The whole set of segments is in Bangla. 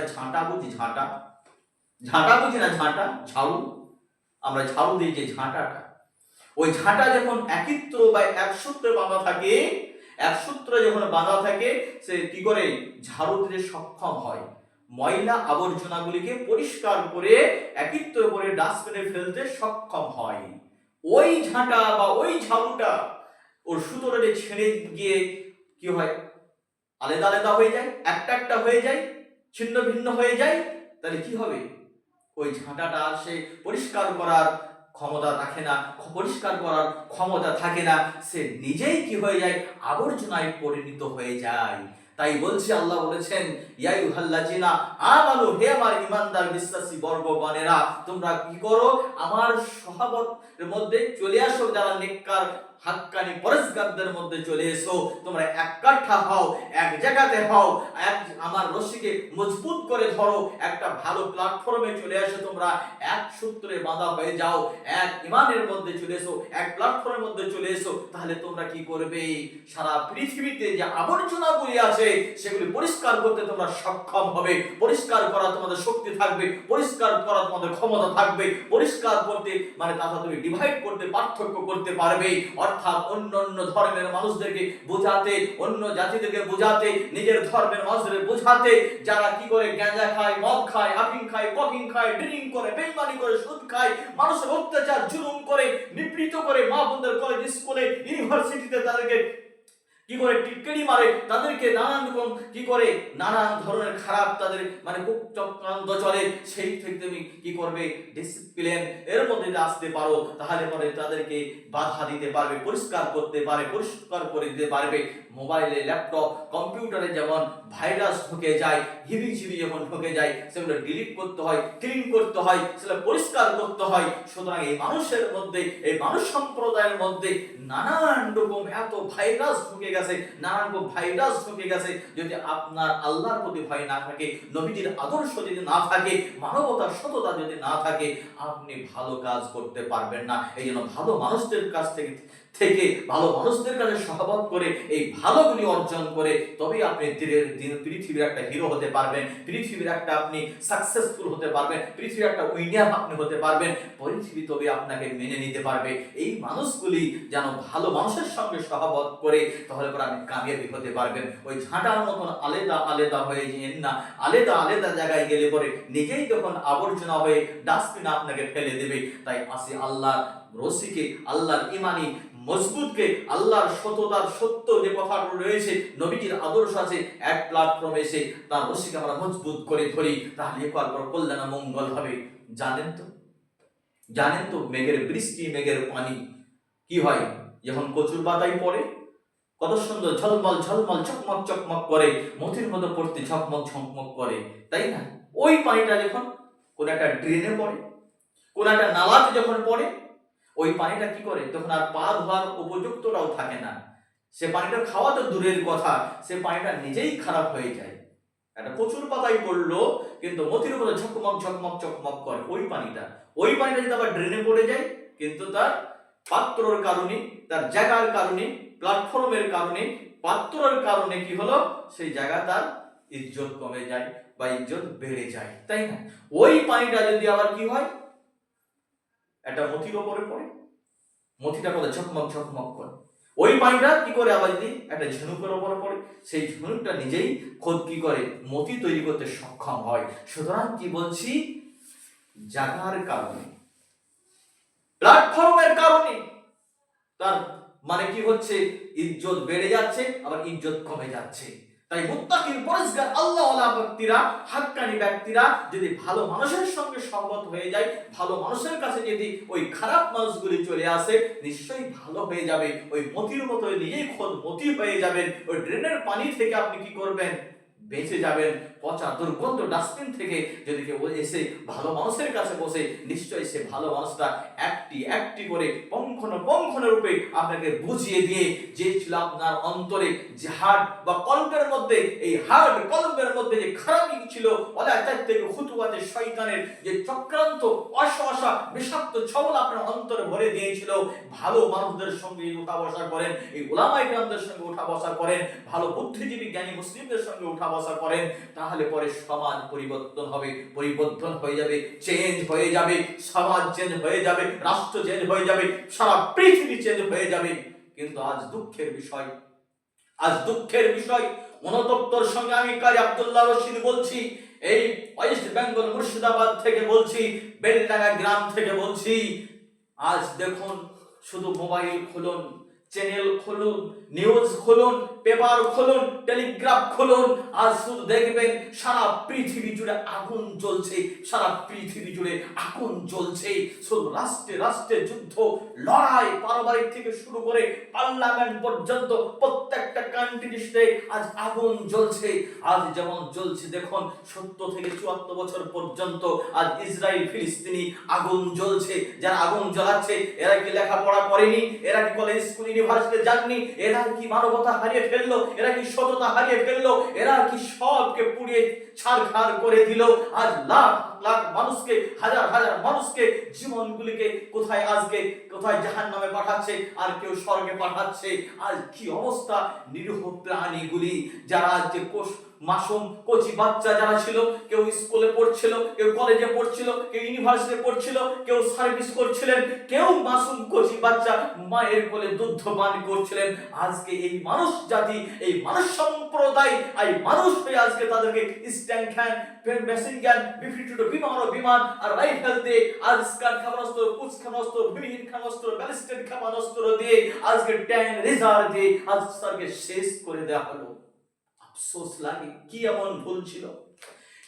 আমরা ঝাঁটা বুঝি, ঝাঁটা। ঝাঁটা বুঝি না, ঝাঁটা? ঝাড়ু। আমরা ঝাড়ু দিই যে ঝাঁটাটা। ওই ঝাঁটা যখন একিত্র বা এক সূত্রে বাঁধা থাকে, এক সূত্রে যখন বাঁধা থাকে, সে কি করে? ঝাড়ু দিতে সক্ষম হয়। ময়লা আবর্জনাগুলিকে পরিষ্কার করে একিত্র করে ডাস্টবিনে ফেলতে সক্ষম হয়। ওই ঝাঁটা বা ওই ঝাড়ুটা ওর সুতোটা ছেড়ে গিয়ে কি হয়? আলাদা আলাদা হয়ে যায়, একটা একটা হয়ে যায়। ছিন্ন ভিন্ন হয়ে যায়, তাহলে কি হবে? ওই ঝাঁটাটা সে পরিষ্কার করার ক্ষমতা রাখে না পরিষ্কার করার ক্ষমতা থাকে না, সে নিজেই কি হয়ে যায়? আবর্জনায় পরিণত হয়ে যায়। তাই বলছি, আল্লাহ বলেছেন ইয়াই হাল্লাজিনা আমানু, হে আমার ইমানদার বিশ্বাসী বর্গগণেরা তোমরা কি করো? আমার সহাবতের মধ্যে চলে আসো, যারা হাক্কানি পরেশগারদের মধ্যে চলে এসো। তোমরা হও, এক জায়গাতে হও, এক আমার রশিকে মজবুত করে ধরো, একটা ভালো প্ল্যাটফর্মে চলে আসো তোমরা। এক সূত্রে বাঁধা হয়ে যাও, এক ইমানের মধ্যে চলে এসো, এক প্ল্যাটফর্মের মধ্যে চলে এসো। তাহলে তোমরা কি করবে? সারা পৃথিবীতে যে আবর্জনাগুলি আছে, সেগুলি পরিষ্কার করতে তোমরা সক্ষম হবে। পরিষ্কার করা তোমাদের শক্তি থাকবে, পরিষ্কার করা তোমাদের ক্ষমতা থাকবে। পরিষ্কার করতে মানে তাহলে তুমি ডিভাইড করতে, পার্থক্য করতে পারবে। অর্থাৎ অন্য অন্য ধর্মের মানুষদেরকে বোঝাতে, অন্য জাতিদেরকে বোঝাতে, নিজের ধর্মের মানুষদের বোঝাতে, যারা কি করে গাঁজা খায়, মদ খায় আফিং খায় পকিং খায়, ড্রিঙ্ক করে, বেইমানি করে, সুদ খায়, মানুষের অত্যাচার, জুলুম করে, নিপীড়িত করে মা বোনদের কলেজ স্কুলে ইউনিভার্সিটিতে তাদেরকে কি করে টিটকারি মারে? তাদেরকে নানান রকম কি করে? নানান ধরনের খারাপ তাদের মানে খুব চক্রান্ত চলে। সেই থেকে তুমি কি করবে? ডিসিপ্লিন এর মধ্যে আসতে পারো। তাহলে পরে তাদেরকে বাধা দিতে পারবে, পরিষ্কার করতে পারে, পরিষ্কার করে দিতে পারবে। মোবাইলে, ল্যাপটপ, কম্পিউটারে যেমন ভাইরাস ঢুকে যায় হিবি ঝিবি যখন ঢুকে যায়, সেগুলো ডিলিট করতে হয় ক্লিন করতে হয়, সেগুলো পরিষ্কার করতে হয়। সুতরাং এই মানুষের মধ্যে, এই মানুষ সম্প্রদায়ের মধ্যে নানান রকম এত ভাইরাস ঢুকে গেছে। নানান রকম ভাইরাস ঢুকে গেছে। যদি আপনার আল্লাহর প্রতি ভয় না থাকে, নবীজির আদর্শ যদি না থাকে মানবতার সততা যদি না থাকে, আপনি ভালো কাজ করতে পারবেন না। এই জন্য ভালো মানুষদের কাছ থেকে থেকে ভালো মানুষদের কাছে সহবত করে, এই ভালোগুলি অর্জন করে, তবেই আপনি পৃথিবীর একটা হিরো হতে পারবেন, পৃথিবীর একটা আপনি সাকসেসফুল হতে পারবেন, পৃথিবীর একটা উইনার আপনি হতে পারবেন পৃথিবী তবে আপনাকে মেনে নিতে পারবে। এই মানুষগুলি যেন ভালো মানুষের সঙ্গে সহবত করে, তাহলে পরে আপনি কামিয়াবি হতে পারবেন। ওই ঝাঁটার মতন আলাদা আলাদা হয়ে যেন না, আলাদা আলাদা জায়গায় গেলে পরে নিজেই যখন আবর্জনা হয়ে ডাস্টবিন আপনাকে ফেলে দেবে। তাই আসি আল্লাহ রসিকে আল্লাহর ইমানি মজবুতকে আল্লাহর সততার সত্য যে কথাগুলো রয়েছে, নবীজির আদর্শ আছে, এক প্ল্যাটফর্মে এসে তার রসিকে আমরা মজবুত করে ধরি, তাহলে একবার কল্যাণ মঙ্গল হবে। জানেন তো? জানেন তো মেঘের বৃষ্টি, মেঘের পানি কি হয়? যখন কচুর পাতায় পড়ে, কত সুন্দর ঝলমল ঝলমল, চকমক চকমক করে, মতির মতো পড়তে ঝকমক ঝকমক করে, তাই না? ওই পানিটা যখন কোন একটা ড্রেনে পড়ে, কোন একটা নালাতে যখন পড়ে ওই পানিটা কি করে? তখন আর পা ধোয়ার উপযুক্তটাও থাকে না। সে পানিটা খাওয়া তো দূরের কথা, সে পানিটা নিজেই খারাপ হয়ে যায়। একটা প্রচুর পাতায় পড়ল, কিন্তু মতির মতো ঝকমক ঝকমক চকমক করে ওই পানিটা। ওই পানিটা যদি আবার ড্রেনে পড়ে যায়, কিন্তু তার পাত্রর কারণে, তার জায়গার কারণে প্ল্যাটফর্মের কারণে, পাত্রর কারণে কি হলো? সেই জায়গা তার ইজ্জত কমে যায় বা ইজ্জত বেড়ে যায়, তাই না? ওই পানিটা যদি আবার কি হয়? একটা মতির ওপরে পড়ে। মতিটা কত ঝকমক ঝকমক করে। ওই পানিটা কি করে আবার যদি একটা ঝিনুকের ওপরে পড়ে। সেই ঝিনুকটা নিজেই খোদ কি করে? মতি তৈরি করতে সক্ষম হয়। সুতরাং কি বলছি? জাগার কারণে। প্ল্যাটফর্মের কারণে। তার মানে কি হচ্ছে? ইজ্জত বেড়ে যাচ্ছে, আবার ইজ্জত কমে যাচ্ছে। তাই মুত্তাকির পরিষ্কার আল্লাহ ব্যক্তিরা, হাক্কানি ব্যক্তিরা যদি ভালো মানুষের সঙ্গে সঙ্গত হয়ে যায়, ভালো মানুষের কাছে যদি ওই খারাপ মানুষগুলি চলে আসে, নিশ্চয়ই ভালো হয়ে যাবে। ওই মতির মতো নিজেই খোদ মতি হয়ে যাবেন। ওই ড্রেনের পানি থেকে আপনি কি করবেন? বেঁচে যাবেন, পচা দুর্গন্ধ ডাস্টবিন থেকে যদি কেউ এসে ভালো মানুষের কাছে বসে, নিশ্চয়ই সে ভালো মানুষটা একটি একটি করে পঙ্খন পঙ্খন রূপে আপনাকে বুঝিয়ে দিয়ে, যে ছিল আপনার অন্তরে যে হার্ট বা কল্পের মধ্যে, এই হার্ট কল্পের মধ্যে যে খারাপই ছিল অলাচার থেকে খুতুয়াতে শয়তানের যে চক্রান্ত অসহসা বিষাক্ত ছবল আপনার অন্তরে ভরে দিয়েছিল, ভালো মানুষদের সঙ্গে উঠা বসা করেন, এই ওলামাই গ্রামদের সঙ্গে উঠা বসা করেন, ভালো বুদ্ধিজীবী জ্ঞানী মুসলিমদের সঙ্গে উঠা বসা করেন তাহলে পরে সমাজ পরিবর্তন হবে, পরিবর্তন হয়ে যাবে চেঞ্জ হয়ে যাবে, সমাজ চেঞ্জ হয়ে যাবে, রাষ্ট্র চেঞ্জ হয়ে যাবে, সারা পৃথিবী চেঞ্জ হয়ে যাবে। কিন্তু আজ দুঃখের বিষয়, আজ দুঃখের বিষয়। অনদপ্তর সঙ্গে আমি কাজ আব্দুল্লাহ রশিদ বলছি, এই ওয়েস্ট বেঙ্গল মুর্শিদাবাদ থেকে বলছি, বেলডাঙ্গা গ্রাম থেকে বলছি, আজ দেখুন, শুধু মোবাইল খুলুন চ্যানেল খুলুন নিউজ খুলুন পেপার খুলুন টেলিগ্রাফ খুলুন, আজ শুধু দেখবেন সারা পৃথিবী জুড়ে আগুন জ্বলছে, সারা পৃথিবী জুড়ে আগুন জ্বলছে। শুধু রাষ্ট্রে রাষ্ট্রে যুদ্ধ, লড়াই পারমাণবিক থেকে শুরু করে পার্লামেন্ট পর্যন্ত প্রত্যেকটা কান্ট্রিতে আজ আগুন জ্বলছে। আজ যেমন জ্বলছে, দেখুন, সত্তর থেকে চুয়াত্তর বছর পর্যন্ত আজ ইসরায়েল, ফিলিস্তিনি আগুন জ্বলছে। যারা আগুন জ্বালাচ্ছে, এরা কি লেখাপড়া করেনি? এরা কি কলেজ স্কুল ইউনিভার্সিটি যাননি, এরা কি মানবতা হারিয়ে ফেলল, এরা কি সততা হারিয়ে ফেলল, এরা কি সবকে পুড়িয়ে ছাড়খাড় করে দিল? আজ লাখ লাখ মানুষকে, হাজার হাজার মানুষকে জীবনগুলিকে কোথায় আজকে, কোথায় জাহান নামে পাঠাচ্ছে, আর কেউ স্বর্গে পাঠাচ্ছে? আজ কি অবস্থা? নিরীহ প্রাণীগুলি, যারা আজকে কোষ মাসুম, কচি বাচ্চা যারা ছিল, কেউ স্কুলে পড়ছিল, কেউ কলেজে পড়ছিল, কেউ ইউনিভার্সিটি পড়ছিল, কেউ সার্ভিস করছিলেন, কেউ মাসুম, কচি বাচ্চা মায়ের কোলে দুধ পান করছিলেন। আজকে এই মানুষ জাতি, এই মানুষ সম্প্রদায় এই মানুষ হয়ে আজকে তাদেরকে স্ট্যান্ড খ্যান মেশিন জ্ঞান বিভিন্ন বিমান ও বিমান, আর রাইফেল দিয়ে আজকাল ক্ষেপণাস্ত্র কুচ ক্ষেপণাস্ত্র ভূমিহীন ক্ষেপণাস্ত্র ব্যালিস্টিক ক্ষেপণাস্ত্র দিয়ে আজকে ট্যাঙ্ক রেজার দিয়ে আজ তাকে শেষ করে দেওয়া হলো। আফসোস লাগে। কি এমন ভুল ছিল?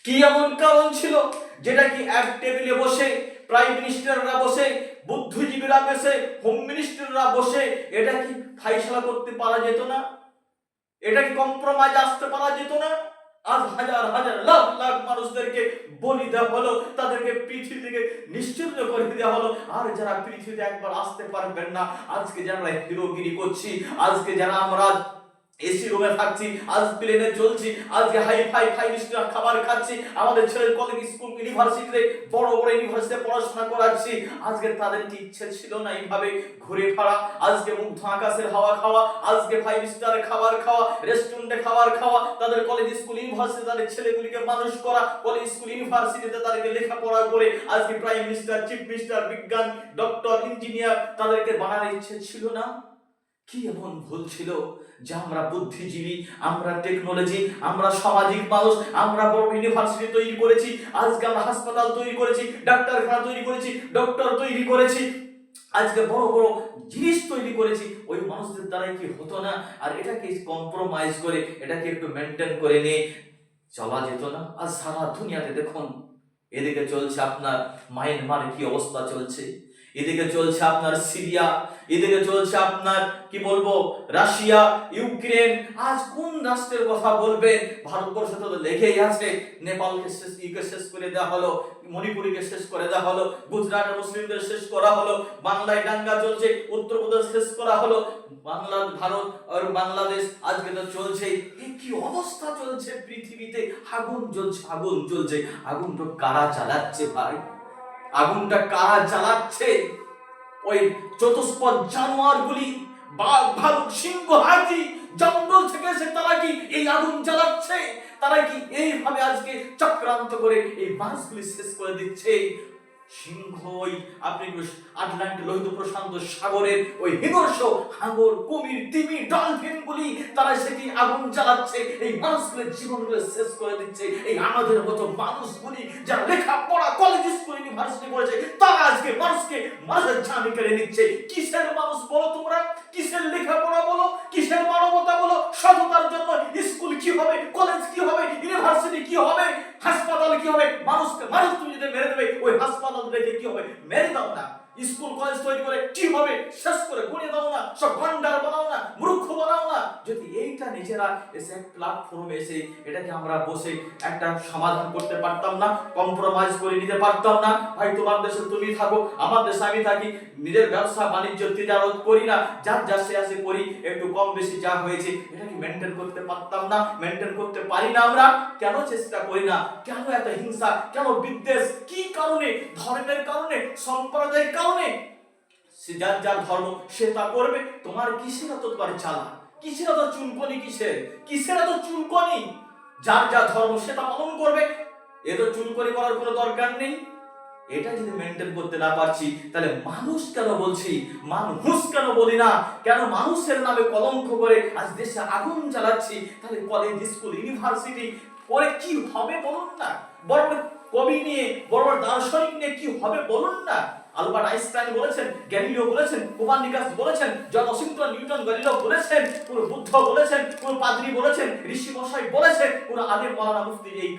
কি এমন কারণ ছিল? যেটা কি এক টেবিলে বসে প্রাইম মিনিস্টাররা বসে, বুদ্ধিজীবীরা বসে, হোম মিনিস্টাররা বসে, এটা কি ফাইসলা করতে পারা যেত না? এটা কি কম্প্রোমাইজ আসতে পারা যেত না? আজ হাজার হাজার, লাখ লাখ মানুষদেরকে বলি দেওয়া হলো, তাদেরকে পৃথিবী থেকে নিশ্চিন্ত করে দেওয়া হলো। আর যারা পৃথিবীতে একবার আসতে পারবেন না, আজকে যারা হিরোগিরি করছি, আজকে যারা আমরা এসি রুমে থাকছি, আজ প্লেনে চলছি, আজকে হাই ফাই ফাইভ স্টার খাবার খাচ্ছি, আমাদের ছেলের কলেজ স্কুল ইউনিভার্সিটিতে বড় বড় ইউনিভার্সিটিতে পড়াশোনা করাচ্ছি। আজকে তাদের কি ইচ্ছে ছিল না এইভাবে ঘুরে ফেরা? আজকে মুগ্ধ আকাশের হাওয়া খাওয়া, আজকে ফাইভ স্টার খাবার খাওয়া রেস্টুরেন্টে খাবার খাওয়া, তাদের কলেজ স্কুল ইউনিভার্সিটি তাদের ছেলেগুলিকে মানুষ করা কলেজ স্কুল ইউনিভার্সিটিতে তাদেরকে লেখাপড়া করে, আজকে প্রাইম মিনিস্টার চিফ মিনিস্টার বিজ্ঞান ডক্টর ইঞ্জিনিয়ার তাদেরকে বানানোর ইচ্ছে ছিল না? কি এমন ভুল ছিল? যে আমরা বুদ্ধিজীবী, আমরা টেকনোলজি আমরা সামাজিক মানুষ, আমরা বড় ইউনিভার্সিটি তৈরি করেছি, আজকে আমরা হাসপাতাল তৈরি করেছি, ডাক্তারখানা তৈরি করেছি ডক্টর তৈরি করেছি, আজকে বড় বড় জিনিস তৈরি করেছি, ওই মানুষদের দ্বারাই কি হতো না? আর এটাকে কম্প্রোমাইজ করে, এটাকে একটু মেনটেন করে নিয়ে চলা যেত না। আর সারা দুনিয়াতে দেখুন, এদিকে চলছে আপনার মায়ানমারে কি অবস্থা চলছে? এদিকে চলছে আপনার সিরিয়া এদিকে চলছে আপনার, কি বলব, রাশিয়া, ইউক্রেন। আজ কোন রাষ্ট্রের কথা বলবেন? ভারতবর্ষ তো লেখেই আছে। নেপালকে শেষ ইকে শেষ করে দেওয়া হলো, মণিপুরীকে শেষ করে দেওয়া হলো, গুজরাটের মুসলিমদের শেষ করা হলো, বাংলায় দাঙ্গা চলছে, উত্তরপ্রদেশ শেষ করা হলো, বাংলা, ভারত আর বাংলাদেশ আজকে তো চলছে কি অবস্থা চলছে পৃথিবীতে? আগুন জ্বলছে আগুন জ্বলছে। আগুনটা কারা চালাচ্ছে ভাই? আগুনটা কারা জ্বালাচ্ছে? ওই চতুষ্পদ বাঘ, ভালুক, সিংহ, হাতি, জঙ্গল থেকে এসে তারা কি এই আগুন জ্বালাচ্ছে? তারা কি এইভাবে আজকে চক্রান্ত করে এই শেষ করে দিচ্ছে? সিংহ ওই আপনি আটলান্ট লোহিত প্রশান্ত সাগরের ওই হাঙর, কুমির, তিমি তারা সেটি আগুন এই মানুষগুলোর জীবনগুলো শেষ করে দিচ্ছে। এই আমাদের মতো মানুষগুলি যারা লেখাপড়া কলেজ স্কুল ইউনিভার্সিটি করেছে, তারা আজকে মানুষকে মানুষের কেড়ে নিচ্ছে? কিসের মানুষ বলো তোমরা? কিসের লেখাপড়া বলো? কিসের মানবতা বলো? সততার জন্য স্কুল কি হবে? কলেজ কি হবে? ইউনিভার্সিটি কি হবে? হাসপাতাল কি হবে? মানুষকে, মানুষ তুমি যদি মেরে দেবে, ওই হাসপাতাল দেখে কি হবে? মেরে দাও না। স্কুল, কলেজ তৈরি করে কি হবে শেষ করে গুণিয়ে দাও না, সব ভান্ডার বানাও না, মূর্খ বানাও না। যদি এইটা নিজেরা এসে প্ল্যাটফর্মে এসে এটাকে আমরা বসে একটা সমাধান করতে পারতাম না কম্প্রোমাইজ করে নিতে পারতাম না, ভাই তোমার দেশে তুমি থাকো, আমার দেশে আমি থাকি, নিজের ব্যবসা বাণিজ্য তিজারত করি না, যার যা সে আসে করি, একটু কম বেশি যা হয়েছে এটাকে মেনটেন করতে পারতাম না মেনটেন করতে পারি না আমরা? কেন চেষ্টা করি না? কেন এত হিংসা? কেন বিদ্বেষ? কি কারণে? ধর্মের কারণে? সম্প্রদায়ের কারণে সে যার যার ধর্ম, সে তা করবে। তোমার কিসের এত তোমার চালা কিসের এত চুলকনি কিসের? কিসের এত চুলকনি? যার যা ধর্ম, সে তা পালন করবে। এ তো চুল করার কোনো দরকার নেই। এটা যদি মেনটেন করতে না পারছি, তাহলে মানুষ কেন বলছি? মানুষ কেন বলি না? কেন মানুষের নামে কলঙ্ক করে আজ দেশে আগুন জ্বালাচ্ছি? তাহলে কলেজ স্কুল ইউনিভার্সিটি করে কি হবে বলুন না? বড় বড় কবি নিয়ে, বড় বড় দার্শনিক নিয়ে কি হবে বলুন না? আলবার্ট আইনস্টাইন বলেছেন, গ্যালিলিও বলেছেন বলেছেন, জন ওয়াশিংটন, নিউটন, গ্যালিলিও বলেছেন কোন বুদ্ধ বলেছেন কোন পাদ্রী বলেছেন, ঋষি মশাই বলেছেন কোন মুফতি এই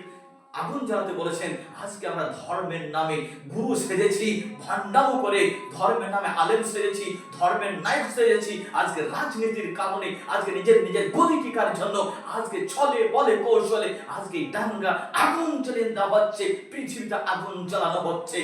আগুন জ্বালাতে বলেছেন, আজকে আমরা ধর্মের নামে গুরু সেজেছি ভণ্ডামো করে ধর্মের নামে আলেম সেজেছি, ধর্মের সেজেছি, আজকে রাজনীতির কারণে, আজকে নিজের নিজের গতি টিকার জন্য, আজকে ছলে বলে কৌশলে, আজকে দাঙ্গা আগুন জ্বালিয়ে দেওয়া হচ্ছে পৃথিবীতে আগুন জ্বালানো হচ্ছে।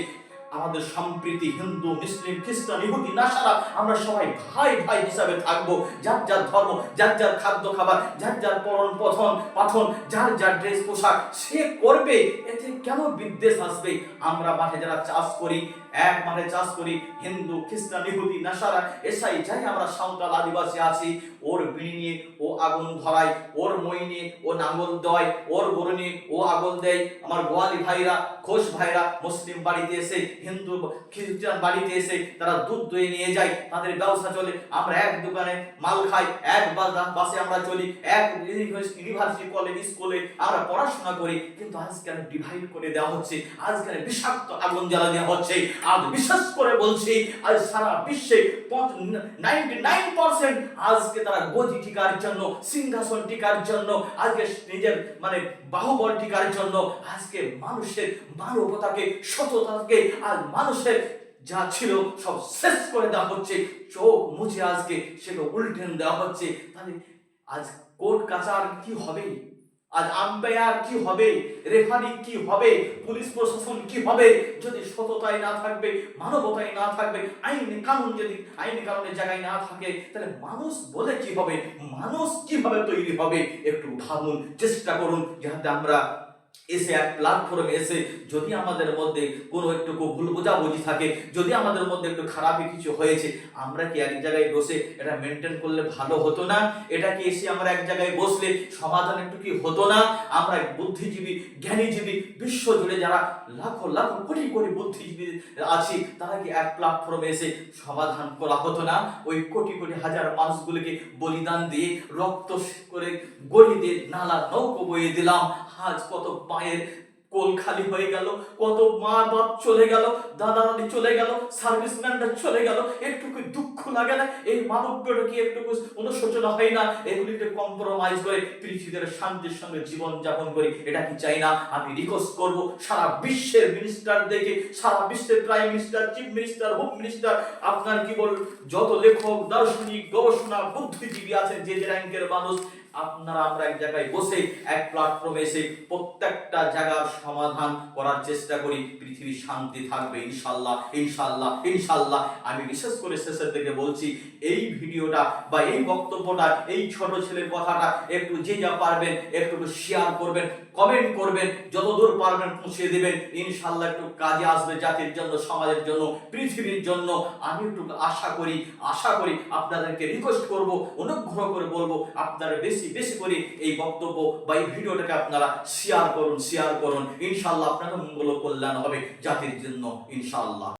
আমাদের সম্প্রীতি হিন্দু, মুসলিম, খ্রিস্টান, ইহুদি, নাসারা, আমরা সবাই ভাই ভাই হিসাবে থাকব। যার যার ধর্ম, যার যার খাদ্য খাবার, যার যার পরন পথন, পাথন, যার যার ড্রেস পোশাক, সে করবে, এতে কেন বিদ্বেষ আসবে? আমরা মাঠে যারা চাষ করি এক মাঠে চাষ করি, হিন্দু, খ্রিস্টান, ইহুদি, নাসারা, এসাই, যাই আমরা সাঁওতাল আদিবাসী আছি, ওর বিড়ি নিয়ে ও আগুন ধরায়, ওর মই নিয়ে ও নাঙ্গল দেয়, ওর গরু নিয়ে ও আগুন দেয়, আমার গোয়ালি ভাইরা, ঘোষ ভাইরা মুসলিম বাড়িতে এসে, হিন্দু, খ্রিস্টান বাড়িতে এসে তারা দুধ দই নিয়ে যায়, তাদের ব্যবসা চলে, আমরা এক দোকানে মাল খাই, এক বাসে আমরা চলি, এক ইউনিভার্সিটি কলেজ, স্কুলে আমরা পড়াশোনা করি, কিন্তু আজকাল ডিভাইড করে দেওয়া হচ্ছে আজকাল বিষাক্ত আগুন জ্বালা দেওয়া হচ্ছে আজ বিশেষ করে বলছি, আজ সারা বিশ্বে নাইনটি নাইন পার্সেন্ট আজকে তারা গদি টিকার জন্য, সিংহাসন টিকার জন্য, আজকে নিজের মানে বাহুবল টিকার জন্য আজকে মানুষের মানবতাকে, সততাকে আর মানুষের যা ছিল সব শেষ করে দেওয়া হচ্ছে, চোখ মুছে আজকে সেটা উল্টেন দেওয়া হচ্ছে। তাহলে আজ কোর্ট কাচার কি হবে আজ আম্পায়ার কি হবে? রেফারি কি হবে? পুলিশ প্রশাসন কি হবে? যদি সততায় না থাকবে মানবতায় না থাকবে, আইন কানুন যদি আইন কানুনের জায়গায় না থাকে, তাহলে মানুষ বলে কি হবে? মানুষ কীভাবে তৈরি হবে? একটু ভাবুন চেষ্টা করুন। যাতে আমরা এসে এক প্ল্যাটফর্মে এসে যদি আমাদের মধ্যে কোনো একটু ভুল বোঝাবুঝি থাকে, যদি আমাদের মধ্যে একটু খারাপই কিছু হয়েছে, আমরা কি এক জায়গায় বসে এটা মেনটেন করলে ভালো হতো না? এটা কি এসে আমরা এক জায়গায় বসলে সমাধান একটু কি হতো না? আমরা বুদ্ধিজীবী, জ্ঞানীজীবী, বিশ্ব জুড়ে যারা লাখো লাখো কোটি কোটি বুদ্ধিজীবী আছি, তারা কি এক প্ল্যাটফর্মে এসে সমাধান করা হতো না? ওই কোটি কোটি হাজার মানুষগুলোকে বলিদান দিয়ে, রক্ত করে গড়ি দিয়ে নালা নৌকো বইয়ে দিলাম। আজ কত মায়ের কোল খালি হয়ে গেল, কত মা বাপ চলে গেল, দাদা দাদি চলে গেল, সার্ভিসম্যানরা চলে গেল একটুকু দুঃখ লাগে না, এই মানবটা কি একটুকু অনুশোচনা হয় না? এগুলিকে কম্প্রোমাইজ করে পৃথিবীর শান্তির সঙ্গে জীবন যাপন করি, এটা কি চাই না? আমি রিকোয়েস্ট করব সারা বিশ্বের মিনিস্টার দেখে, সারা বিশ্বের prime minister chief minister home minister আপনার কি বল যত লেখক, দার্শনিক, গবেষণা, বুদ্ধিজীবী আছেন, যে যে র্যাঙ্কের মানুষ আপনারা আমরা এক জায়গায় বসে, এক প্ল্যাটফর্মে এসে প্রত্যেকটা জায়গার সমাধান করার চেষ্টা করি। পৃথিবী শান্তি থাকবে, ইনশাল্লাহ ইনশাল্লাহ ইনশাল্লাহ। আমি বিশেষ করে শেষের দিকে বলছি, এই ভিডিওটা বা এই বক্তব্যটা, এই ছোট ছেলের কথাটা একটু যে যা পারবেন, একটু শেয়ার করবেন কমেন্ট করবেন, যতদূর পারবেন পৌঁছে দেবেন। ইনশাল্লাহ একটু কাজে আসবে জাতির জন্য, সমাজের জন্য, পৃথিবীর জন্য। আমি একটু আশা করি আশা করি আপনাদেরকে রিকোয়েস্ট করব, অনুগ্রহ করে বলব, আপনারা বেশি বেশি বেশি করে এই বক্তব্য বা এই ভিডিওটাকে আপনারা শেয়ার করুন শেয়ার করুন। ইনশাল্লাহ আপনাদের মঙ্গল কল্যাণ হবে জাতির জন্য ইনশাল্লাহ